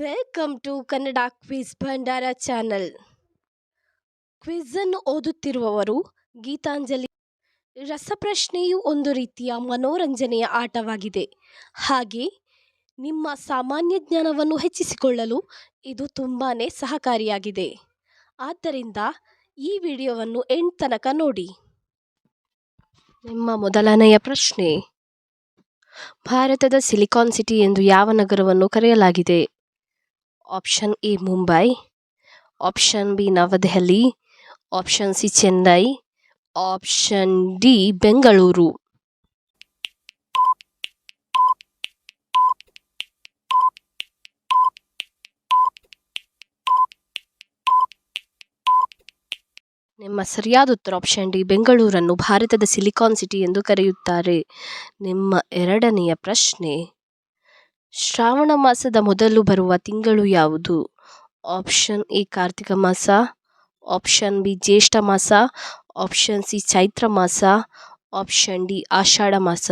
Welcome to Kannada quiz Bhandar channel ಕ್ವಿಝನ್ನು ಓದುತ್ತಿರುವವರು ಗೀತಾಂಜಲಿ. ರಸಪ್ರಶ್ನೆಯು ಒಂದು ರೀತಿಯ ಮನೋರಂಜನೆಯ ಆಟವಾಗಿದೆ. ಹಾಗೆ ನಿಮ್ಮ ಸಾಮಾನ್ಯ ಜ್ಞಾನವನ್ನು ಹೆಚ್ಚಿಸಿಕೊಳ್ಳಲು ಇದು ತುಂಬಾ ಸಹಕಾರಿಯಾಗಿದೆ. ಆದ್ದರಿಂದ ಈ ವಿಡಿಯೋವನ್ನು ಎಂಡ್ ತನಕ ನೋಡಿ. ನಿಮ್ಮ ಮೊದಲನೆಯ ಪ್ರಶ್ನೆ. ಭಾರತದ ಸಿಲಿಕಾನ್ ಸಿಟಿ ಎಂದು ಯಾವ ನಗರವನ್ನು ಕರೆಯಲಾಗಿದೆ? Option A Mumbai option B Navadehali option C Chennai option D Bengaluru ನಿಮ್ಮ ಸರಿಯಾದ ಉತ್ತರ ಆಪ್ಷನ್ ಡಿ ಬೆಂಗಳೂರನ್ನು ಭಾರತದ ಸಿಲಿಕಾನ್ ಸಿಟಿ ಎಂದು ಕರೆಯುತ್ತಾರೆ. ನಿಮ್ಮ ಎರಡನೆಯ ಪ್ರಶ್ನೆ ಶ್ರಾವಣ ಮಾಸದ ಮೊದಲು ಬರುವ ತಿಂಗಳು ಯಾವುದು? ಆಪ್ಷನ್ ಎ, ಕಾರ್ತಿಕ ಮಾಸ. ಆಪ್ಷನ್ ಬಿ, ಜ್ಯೇಷ್ಠ ಮಾಸ. ಆಪ್ಷನ್ ಸಿ, ಚೈತ್ರ ಮಾಸ. ಆಪ್ಷನ್ ಡಿ, ಆಷಾಢ ಮಾಸ.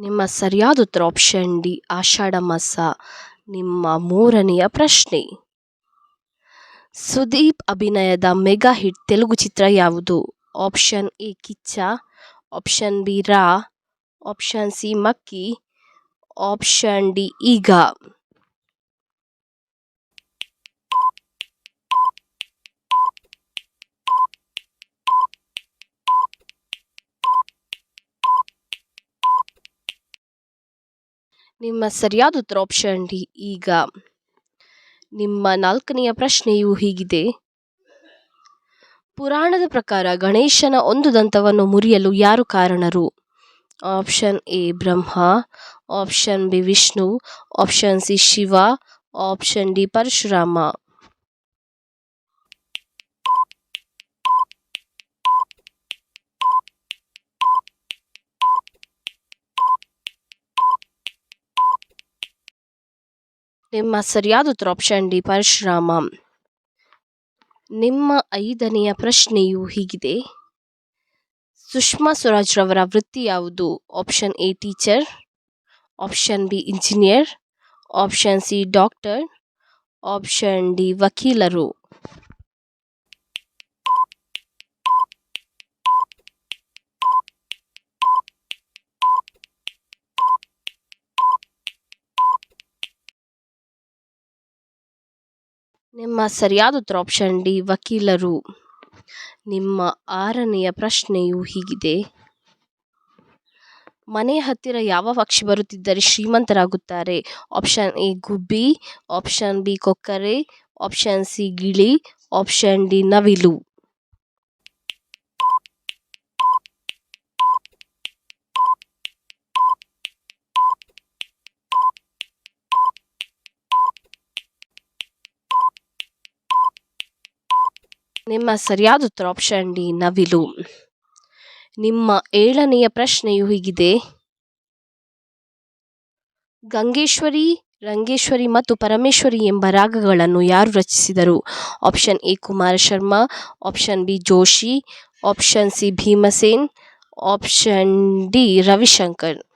ನಿಮ್ಮ ಸರಿಯಾದ ಉತ್ತರ ಆಪ್ಷನ್ ಡಿ, ಆಷಾಢ ಮಾಸ. ನಿಮ್ಮ ಮೂರನೆಯ ಪ್ರಶ್ನೆ. ಸುದೀಪ್ ಅಭಿನಯದ ಮೆಗಾ ಹಿಟ್ ತೆಲುಗು ಚಿತ್ರ ಯಾವುದು? Option A Kichcha, option B Raa, option C Makkhi, option D Eega. ನಿಮ್ಮ ಸರಿಯಾದ ಉತ್ತರ ಆಪ್ಷನ್ ಡಿ ಈಗ. ನಿಮ್ಮ ನಾಲ್ಕನೆಯ ಪ್ರಶ್ನೆಯು ಹೀಗಿದೆ. ಪುರಾಣದ ಪ್ರಕಾರ ಗಣೇಶನ ಒಂದು ದಂತವನ್ನು ಮುರಿಯಲು ಯಾರು ಕಾರಣರು? Option A Brahma, option B Vishnu, option C Shiva, option D Parashurama. ನಿಮ್ಮ ಸರಿಯಾದ ಉತ್ತರ ಆಪ್ಷನ್ ಡಿ ಪರಶುರಾಮ. ನಿಮ್ಮ ಐದನೆಯ ಪ್ರಶ್ನೆಯು ಹೀಗಿದೆ. ಸುಷ್ಮಾ ಸ್ವರಾಜ್ ರವರ ವೃತ್ತಿ ಯಾವುದು? Option A teacher option B engineer option C doctor option D ವಕೀಲರು. ನಿಮ್ಮ ಸರಿಯಾದ ಉತ್ತರ ಆಪ್ಷನ್ ಡಿ ವಕೀಲರು. ನಿಮ್ಮ ಆರನೆಯ ಪ್ರಶ್ನೆಯು ಹೀಗಿದೆ. ಮನೆ ಹತ್ತಿರ ಯಾವ ಪಕ್ಷಿ ಬರುತ್ತಿದ್ದರೆ ಶ್ರೀಮಂತರಾಗುತ್ತಾರೆ? ಆಪ್ಷನ್ ಎ ಗುಬ್ಬಿ. ಆಪ್ಷನ್ ಬಿ ಕೊಕ್ಕರೆ. ಆಪ್ಷನ್ ಸಿ ಗಿಳಿ. ಆಪ್ಷನ್ ಡಿ ನವಿಲು. ನಿಮ್ಮ ಸರಿಯಾದ ಉತ್ತರ ಆಪ್ಷನ್ ಡಿ ನವಿಲು. ನಿಮ್ಮ ಏಳನೆಯ ಪ್ರಶ್ನೆಯು ಹೀಗಿದೆ. ಗಂಗೇಶ್ವರಿ, ರಂಗೇಶ್ವರಿ ಮತ್ತು ಪರಮೇಶ್ವರಿ ಎಂಬ ರಾಗಗಳನ್ನು ಯಾರು ರಚಿಸಿದರು? Option A Kumara Sharma option B Joshi option C Bhimsen option D Ravishankar.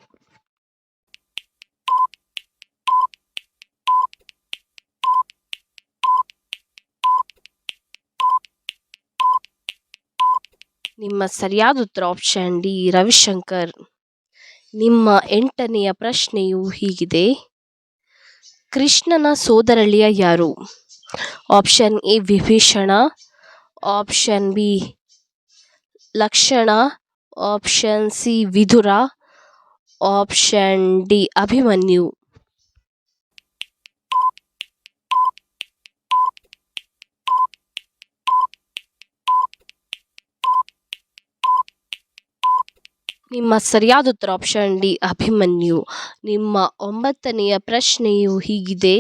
ನಿಮ್ಮ ಸರಿಯಾದ ಉತ್ತರ ಆಪ್ಷನ್ ಡಿ, ರವಿಶಂಕರ್. ನಿಮ್ಮ ಎಂಟನೆಯ ಪ್ರಶ್ನೆಯು ಹೀಗಿದೆ. ಕೃಷ್ಣನ ಸೋದರಳಿಯ ಯಾರು? Option A, Vibhishana. Option B, Lakshana. Option C Vidura option D, Abhimanyu. ನಿಮ್ಮ ಸರಿಯಾದ ಉತ್ತರ ಆಪ್ಷನ್ ಡಿ, ಅಭಿಮನ್ಯು. ನಿಮ್ಮ ಒಂಬತ್ತನೆಯ ಪ್ರಶ್ನೆಯು ಹೀಗಿದೆ.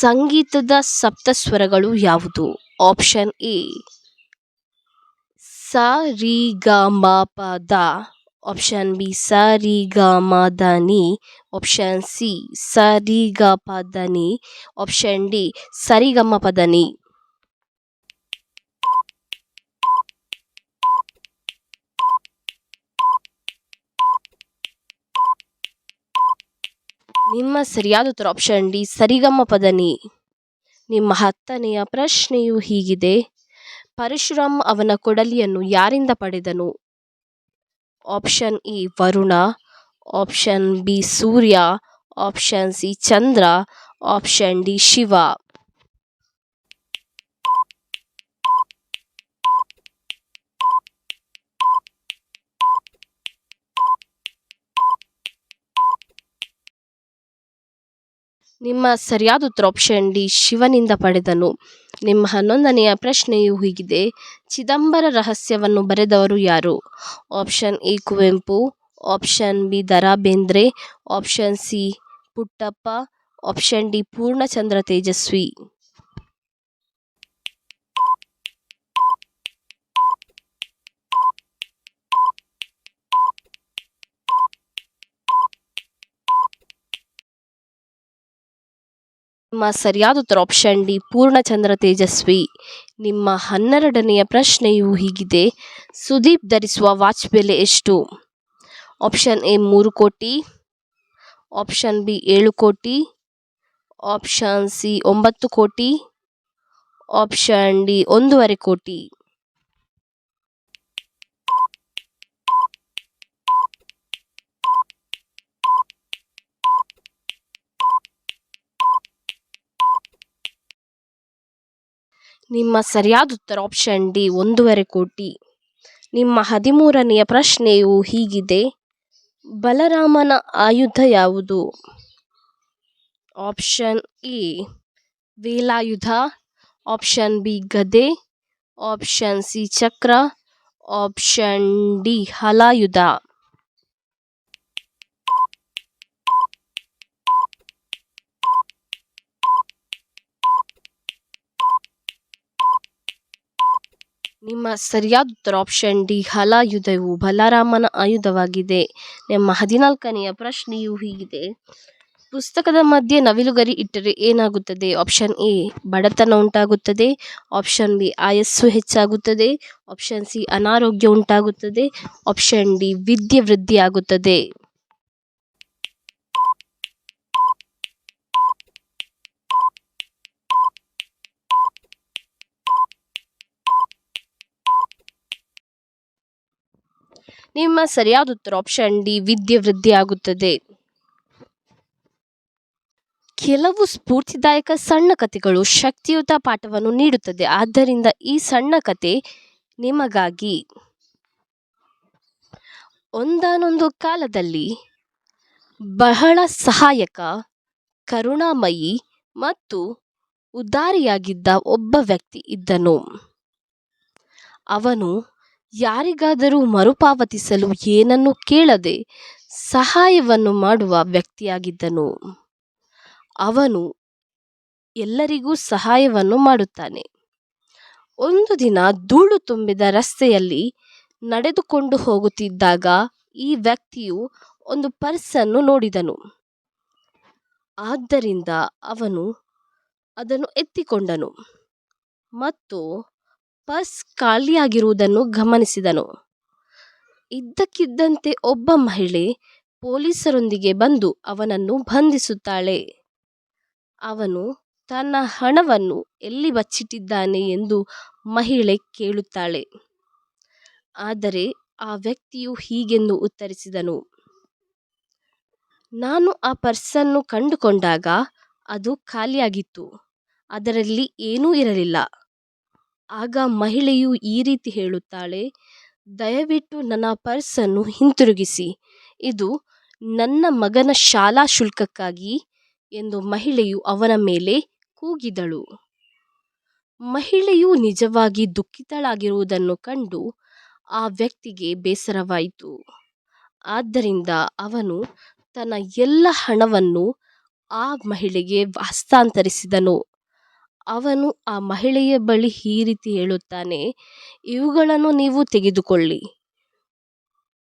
ಸಂಗೀತದ ಸಪ್ತಸ್ವರಗಳು ಯಾವುದು? ಆಪ್ಷನ್ ಎ ಸ ರಿ ಗ ಮ ಪ ದ ಆಪ್ಷನ್ ಬಿ ಸ ರಿ ಗ ಮ ದ ನಿ ಆಪ್ಷನ್ ಸಿ ಸ ರಿ ಗ ಪ ದ ನಿ ಆಪ್ಷನ್ ಡಿ ಸರಿಗಮ ಪದ ನಿಮ್ಮ ಸರಿಯಾದ ಉತ್ತರ ಆಪ್ಷನ್ ಡಿ, ಸರಿಗಮ ಪದನಿ. ನಿಮ್ಮ ಹತ್ತನೆಯ ಪ್ರಶ್ನೆಯು ಹೀಗಿದೆ. ಪರಶುರಾಮ್ ಅವನ ಕೊಡಲಿಯನ್ನು ಯಾರಿಂದ ಪಡೆದನು? Option E Varuna. Option B, Surya. Option C, Chandra. Option D, Shiva. ನಿಮ್ಮ ಸರಿಯಾದ ಉತ್ತರ ಆಪ್ಷನ್ ಡಿ ಶಿವನಿಂದ ಪಡೆದನು. ನಿಮ್ಮ ಹನ್ನೊಂದನೆಯ ಪ್ರಶ್ನೆಯು ಹೀಗಿದೆ. ಚಿದಂಬರ ರಹಸ್ಯವನ್ನು ಬರೆದವರು ಯಾರು? Option A Kuvempu. Option B Dara Bendre option C Puttappa. Option D Purnachandra Tejaswi. ನಿಮ್ಮ ಸರಿಯಾದ ಉತ್ತರ ಆಪ್ಷನ್ ಡಿ ಪೂರ್ಣಚಂದ್ರ ತೇಜಸ್ವಿ. ನಿಮ್ಮ ಹನ್ನೆರಡನೆಯ ಪ್ರಶ್ನೆಯು ಹೀಗಿದೆ. ಸುದೀಪ್ ಧರಿಸುವ ವಾಚ್ ಬೆಲೆ ಎಷ್ಟು? ಆಪ್ಷನ್ ಎ ಮೂರು ಕೋಟಿ. ಆಪ್ಷನ್ ಬಿ ಏಳು ಕೋಟಿ. ಆಪ್ಷನ್ ಸಿ ಒಂಬತ್ತು ಕೋಟಿ. ಆಪ್ಷನ್ ಡಿ ಒಂದೂವರೆ ಕೋಟಿ. ನಿಮ್ಮ ಸರಿಯಾದ ಉತ್ತರ ಆಪ್ಷನ್ ಡಿ ಒಂದೂವರೆ ಕೋಟಿ. ನಿಮ್ಮ ಹದಿಮೂರನೆಯ ಪ್ರಶ್ನೆಯು ಹೀಗಿದೆ. ಬಲರಾಮನ ಆಯುಧ ಯಾವುದು? ಆಪ್ಷನ್ ಎ ವೇಲಾಯುಧ. ಆಪ್ಷನ್ ಬಿ ಗದೆ. ಆಪ್ಷನ್ ಸಿ ಚಕ್ರ. ಆಪ್ಷನ್ ಡಿ ಹಲಾಯುಧ. ನಿಮ್ಮ ಸರಿಯಾದ ಉತ್ತರ ಆಪ್ಷನ್ ಡಿ, ಹಲಾಯುಧವು ಬಲರಾಮನ ಆಯುಧವಾಗಿದೆ. ನಿಮ್ಮ ಹದಿನಾಲ್ಕನೆಯ ಪ್ರಶ್ನೆಯು ಹೀಗಿದೆ. ಪುಸ್ತಕದ ಮಧ್ಯೆ ನವಿಲುಗರಿ ಇಟ್ಟರೆ ಏನಾಗುತ್ತದೆ? ಆಪ್ಷನ್ ಎ, ಬಡತನ ಉಂಟಾಗುತ್ತದೆ. ಆಪ್ಷನ್ ಬಿ, ಆಯಸ್ಸು ಹೆಚ್ಚಾಗುತ್ತದೆ. ಆಪ್ಷನ್ ಸಿ, ಅನಾರೋಗ್ಯ ಉಂಟಾಗುತ್ತದೆ. ಆಪ್ಷನ್ ಡಿ, ವಿದ್ಯೆ ವೃದ್ಧಿಯಾಗುತ್ತದೆ. ನಿಮ್ಮ ಸರಿಯಾದ ಉತ್ತರ ಆಪ್ಷನ್ ಡಿ ವಿದ್ಯೆ ವೃದ್ಧಿಯಾಗುತ್ತದೆ ಕೆಲವು ಸ್ಫೂರ್ತಿದಾಯಕ ಸಣ್ಣ ಕಥೆಗಳು ಶಕ್ತಿಯುತ ಪಾಠವನ್ನು ನೀಡುತ್ತದೆ. ಆದ್ದರಿಂದ ಈ ಸಣ್ಣ ಕತೆ ನಿಮಗಾಗಿ. ಒಂದಾನೊಂದು ಕಾಲದಲ್ಲಿ ಬಹಳ ಸಹಾಯಕ, ಕರುಣಾಮಯಿ ಮತ್ತು ಉದಾರಿಯಾಗಿದ್ದ ಒಬ್ಬ ವ್ಯಕ್ತಿ ಇದ್ದನು. ಅವನು ಯಾರಿಗಾದರೂ ಮರುಪಾವತಿಸಲು ಏನನ್ನೂ ಕೇಳದೆ ಸಹಾಯವನ್ನು ಮಾಡುವ ವ್ಯಕ್ತಿಯಾಗಿದ್ದನು. ಅವನು ಎಲ್ಲರಿಗೂ ಸಹಾಯವನ್ನು ಮಾಡುತ್ತಾನೆ. ಒಂದು ದಿನ ಧೂಳು ತುಂಬಿದ ರಸ್ತೆಯಲ್ಲಿ ನಡೆದುಕೊಂಡು ಹೋಗುತ್ತಿದ್ದಾಗ ಈ ವ್ಯಕ್ತಿಯು ಒಂದು ಪರ್ಸನ್ನು ನೋಡಿದನು. ಆದ್ದರಿಂದ ಅವನು ಅದನ್ನು ಎತ್ತಿಕೊಂಡನು ಮತ್ತು ಪರ್ಸ್ ಖಾಲಿಯಾಗಿರುವುದನ್ನು ಗಮನಿಸಿದನು. ಇದ್ದಕ್ಕಿದ್ದಂತೆ ಒಬ್ಬ ಮಹಿಳೆ ಪೊಲೀಸರೊಂದಿಗೆ ಬಂದು ಅವನನ್ನು ಬಂಧಿಸುತ್ತಾಳೆ. ಅವನು ತನ್ನ ಹಣವನ್ನು ಎಲ್ಲಿ ಬಚ್ಚಿಟ್ಟಿದ್ದಾನೆ ಎಂದು ಮಹಿಳೆ ಕೇಳುತ್ತಾಳೆ. ಆದರೆ ಆ ವ್ಯಕ್ತಿಯು ಹೀಗೆಂದು ಉತ್ತರಿಸಿದನು. ನಾನು ಆ ಪರ್ಸನ್ನು ಕಂಡುಕೊಂಡಾಗ ಅದು ಖಾಲಿಯಾಗಿತ್ತು. ಅದರಲ್ಲಿ ಏನೂ ಇರಲಿಲ್ಲ. ಆಗ ಮಹಿಳೆಯು ಈ ರೀತಿ ಹೇಳುತ್ತಾಳೆ, ದಯವಿಟ್ಟು ನನ್ನ ಪರ್ಸನ್ನು ಹಿಂತಿರುಗಿಸಿ. ಇದು ನನ್ನ ಮಗನ ಶಾಲಾ ಶುಲ್ಕಕ್ಕಾಗಿ ಎಂದು ಮಹಿಳೆಯು ಅವನ ಮೇಲೆ ಕೂಗಿದಳು. ಮಹಿಳೆಯು ನಿಜವಾಗಿ ದುಃಖಿತಳಾಗಿರುವುದನ್ನು ಕಂಡು ಆ ವ್ಯಕ್ತಿಗೆ ಬೇಸರವಾಯಿತು. ಆದ್ದರಿಂದ ಅವನು ತನ್ನ ಎಲ್ಲ ಹಣವನ್ನು ಆ ಮಹಿಳೆಗೆ ಹಸ್ತಾಂತರಿಸಿದನು. ಅವನು ಆ ಮಹಿಳೆಯ ಬಳಿ ಈ ರೀತಿ ಹೇಳುತ್ತಾನೆ, ಇವುಗಳನ್ನು ನೀವು ತೆಗೆದುಕೊಳ್ಳಿ.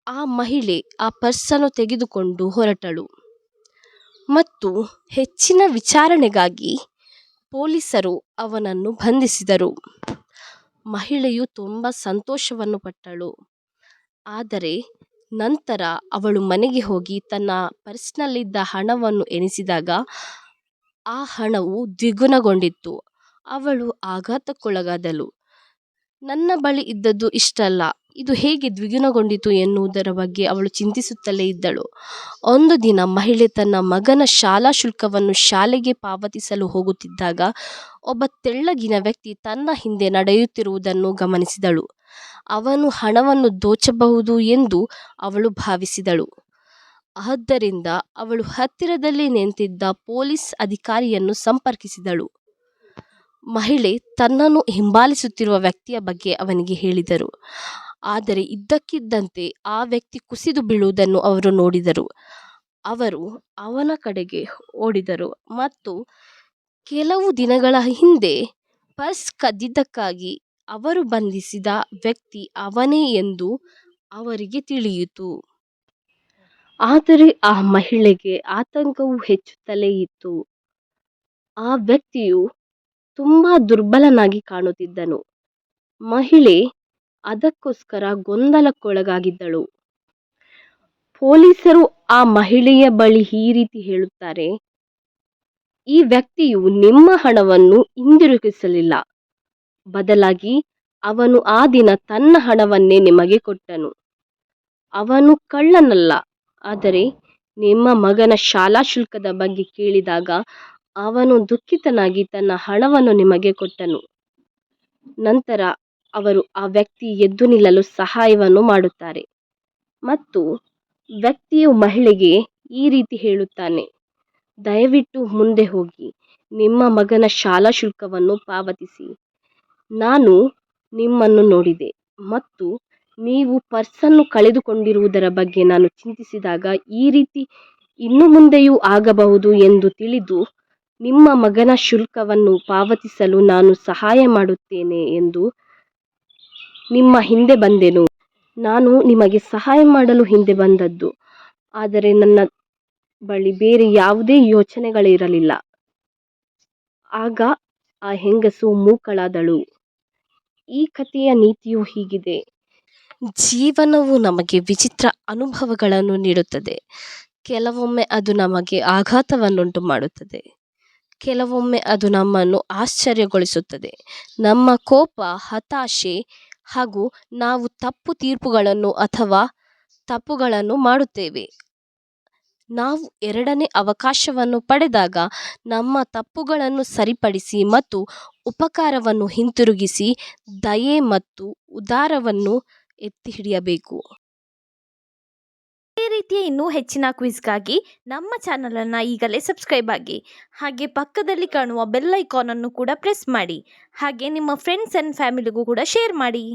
ಆ ಮಹಿಳೆ ಆ ಪರ್ಸನ್ನು ತೆಗೆದುಕೊಂಡು ಹೊರಟಳು. ಮತ್ತು ಹೆಚ್ಚಿನ ವಿಚಾರಣೆಗಾಗಿ ಪೊಲೀಸರು ಅವನನ್ನು ಬಂಧಿಸಿದರು. ಮಹಿಳೆಯು ತುಂಬ ಸಂತೋಷವನ್ನು ಪಟ್ಟಳು. ಆದರೆ ನಂತರ ಅವಳು ಮನೆಗೆ ಹೋಗಿ ತನ್ನ ಪರ್ಸ್ನಲ್ಲಿದ್ದ ಹಣವನ್ನು ಎಣಿಸಿದಾಗ ಆ ಹಣವು ದ್ವಿಗುಣಗೊಂಡಿತ್ತು. ಅವಳು ಆಘಾತಕ್ಕೊಳಗಾದಳು. ನನ್ನ ಬಳಿ ಇದ್ದದ್ದು ಇಷ್ಟಲ್ಲ. ಇದು ಹೇಗೆ ದ್ವಿಗುಣಗೊಂಡಿತು ಎನ್ನುವುದರ ಬಗ್ಗೆ ಅವಳು ಚಿಂತಿಸುತ್ತಲೇ ಇದ್ದಳು. ಒಂದು ದಿನ ಮಹಿಳೆ ತನ್ನ ಮಗನ ಶಾಲಾ ಶುಲ್ಕವನ್ನು ಶಾಲೆಗೆ ಪಾವತಿಸಲು ಹೋಗುತ್ತಿದ್ದಾಗ ಒಬ್ಬ ತೆಳ್ಳಗಿನ ವ್ಯಕ್ತಿ ತನ್ನ ಹಿಂದೆ ನಡೆಯುತ್ತಿರುವುದನ್ನು ಗಮನಿಸಿದಳು. ಅವನು ಹಣವನ್ನು ದೋಚಬಹುದು ಎಂದು ಅವಳು ಭಾವಿಸಿದಳು. ಆದ್ದರಿಂದ ಅವಳು ಹತ್ತಿರದಲ್ಲಿ ನಿಂತಿದ್ದ ಪೊಲೀಸ್ ಅಧಿಕಾರಿಯನ್ನು ಸಂಪರ್ಕಿಸಿದಳು. ಮಹಿಳೆ ತನ್ನನ್ನು ಹಿಂಬಾಲಿಸುತ್ತಿರುವ ವ್ಯಕ್ತಿಯ ಬಗ್ಗೆ ಅವನಿಗೆ ಹೇಳಿದರು. ಆದರೆ ಇದ್ದಕ್ಕಿದ್ದಂತೆ ಆ ವ್ಯಕ್ತಿ ಕುಸಿದು ಬೀಳುವುದನ್ನು ಅವರು ನೋಡಿದರು. ಅವರು ಅವನ ಕಡೆಗೆ ಓಡಿದರು ಮತ್ತು ಕೆಲವು ದಿನಗಳ ಹಿಂದೆ ಪರ್ಸ್ ಕದ್ದಿದ್ದಕ್ಕಾಗಿ ಅವರು ಬಂಧಿಸಿದ ವ್ಯಕ್ತಿ ಅವನೇ ಎಂದು ಅವರಿಗೆ ತಿಳಿಯಿತು. ಆದರೆ ಆ ಮಹಿಳೆಗೆ ಆತಂಕವು ಹೆಚ್ಚುತ್ತಲೇ ಇತ್ತು. ಆ ವ್ಯಕ್ತಿಯು ತುಂಬಾ ದುರ್ಬಲನಾಗಿ ಕಾಣುತ್ತಿದ್ದನು. ಮಹಿಳೆ ಅದಕ್ಕೋಸ್ಕರ ಗೊಂದಲಕ್ಕೊಳಗಾಗಿದ್ದಳು. ಪೊಲೀಸರು ಆ ಮಹಿಳೆಯ ಬಳಿ ಈ ರೀತಿ ಹೇಳುತ್ತಾರೆ, ಈ ವ್ಯಕ್ತಿಯು ನಿಮ್ಮ ಹಣವನ್ನು ಹಿಂದಿರುಗಿಸಲಿಲ್ಲ. ಬದಲಾಗಿ ಅವನು ಆ ದಿನ ತನ್ನ ಹಣವನ್ನೇ ನಿಮಗೆ ಕೊಟ್ಟನು. ಅವನು ಕಳ್ಳನಲ್ಲ. ಆದರೆ ನಿಮ್ಮ ಮಗನ ಶಾಲಾ ಶುಲ್ಕದ ಬಗ್ಗೆ ಕೇಳಿದಾಗ ಅವನು ದುಃಖಿತನಾಗಿ ತನ್ನ ಹಣವನ್ನು ನಿಮಗೆ ಕೊಟ್ಟನು. ನಂತರ ಅವರು ಆ ವ್ಯಕ್ತಿ ಎದ್ದು ನಿಲ್ಲಲು ಸಹಾಯವನ್ನು ಮಾಡುತ್ತಾರೆ. ಮತ್ತು ವ್ಯಕ್ತಿಯು ಮಹಿಳೆಗೆ ಈ ರೀತಿ ಹೇಳುತ್ತಾನೆ, ದಯವಿಟ್ಟು ಮುಂದೆ ಹೋಗಿ, ನಿಮ್ಮ ಮಗನ ಶಾಲಾ ಶುಲ್ಕವನ್ನು ಪಾವತಿಸಿ. ನಾನು ನಿಮ್ಮನ್ನು ನೋಡಿದೆ ಮತ್ತು ನೀವು ಪರ್ಸನ್ನು ಕಳೆದುಕೊಂಡಿರುವುದರ ಬಗ್ಗೆ ನಾನು ಚಿಂತಿಸಿದಾಗ ಈ ರೀತಿ ಇನ್ನು ಮುಂದೆಯೂ ಆಗಬಹುದು ಎಂದು ತಿಳಿದು ನಿಮ್ಮ ಮಗನ ಶುಲ್ಕವನ್ನು ಪಾವತಿಸಲು ನಾನು ಸಹಾಯ ಮಾಡುತ್ತೇನೆ ಎಂದು ನಿಮ್ಮ ಹಿಂದೆ ಬಂದೆನು. ನಾನು ನಿಮಗೆ ಸಹಾಯ ಮಾಡಲು ಹಿಂದೆ ಬಂದದ್ದು. ಆದರೆ ನನ್ನ ಬಳಿ ಬೇರೆ ಯಾವುದೇ ಯೋಚನೆಗಳಿರಲಿಲ್ಲ. ಆಗ ಆ ಹೆಂಗಸು ಮೂಕಳಾದಳು. ಈ ಕಥೆಯ ನೀತಿಯು ಹೀಗಿದೆ. ಜೀವನವು ನಮಗೆ ವಿಚಿತ್ರ ಅನುಭವಗಳನ್ನು ನೀಡುತ್ತದೆ. ಕೆಲವೊಮ್ಮೆ ಅದು ನಮಗೆ ಆಘಾತವನ್ನುಂಟು ಮಾಡುತ್ತದೆ. ಕೆಲವೊಮ್ಮೆ ಅದು ನಮ್ಮನ್ನು ಆಶ್ಚರ್ಯಗೊಳಿಸುತ್ತದೆ. ನಮ್ಮ ಕೋಪ, ಹತಾಶೆ ಹಾಗೂ ನಾವು ತಪ್ಪು ತೀರ್ಪುಗಳನ್ನು ಅಥವಾ ತಪ್ಪುಗಳನ್ನು ಮಾಡುತ್ತೇವೆ. ನಾವು ಎರಡನೇ ಅವಕಾಶವನ್ನು ಪಡೆದಾಗ ನಮ್ಮ ತಪ್ಪುಗಳನ್ನು ಸರಿಪಡಿಸಿ ಮತ್ತು ಉಪಕಾರವನ್ನು ಹಿಂತಿರುಗಿಸಿ, ದಯೆ ಮತ್ತು ಉದಾರವನ್ನು ಎತ್ತಿ ಹಿಡಿಯಬೇಕು. ಈ ರೀತಿಯ ಇನ್ನೂ ಹೆಚ್ಚಿನ ಕ್ವಿಜ್ಗಾಗಿ ನಮ್ಮ ಚಾನಲನ್ನು ಈಗಲೇ ಸಬ್ಸ್ಕ್ರೈಬ್ ಆಗಿ, ಹಾಗೆ ಪಕ್ಕದಲ್ಲಿ ಕಾಣುವ ಬೆಲ್ ಐಕಾನನ್ನು ಕೂಡ ಪ್ರೆಸ್ ಮಾಡಿ, ಹಾಗೆ ನಿಮ್ಮ ಫ್ರೆಂಡ್ಸ್ ಆ್ಯಂಡ್ ಫ್ಯಾಮಿಲಿಗೂ ಕೂಡ ಶೇರ್ ಮಾಡಿ.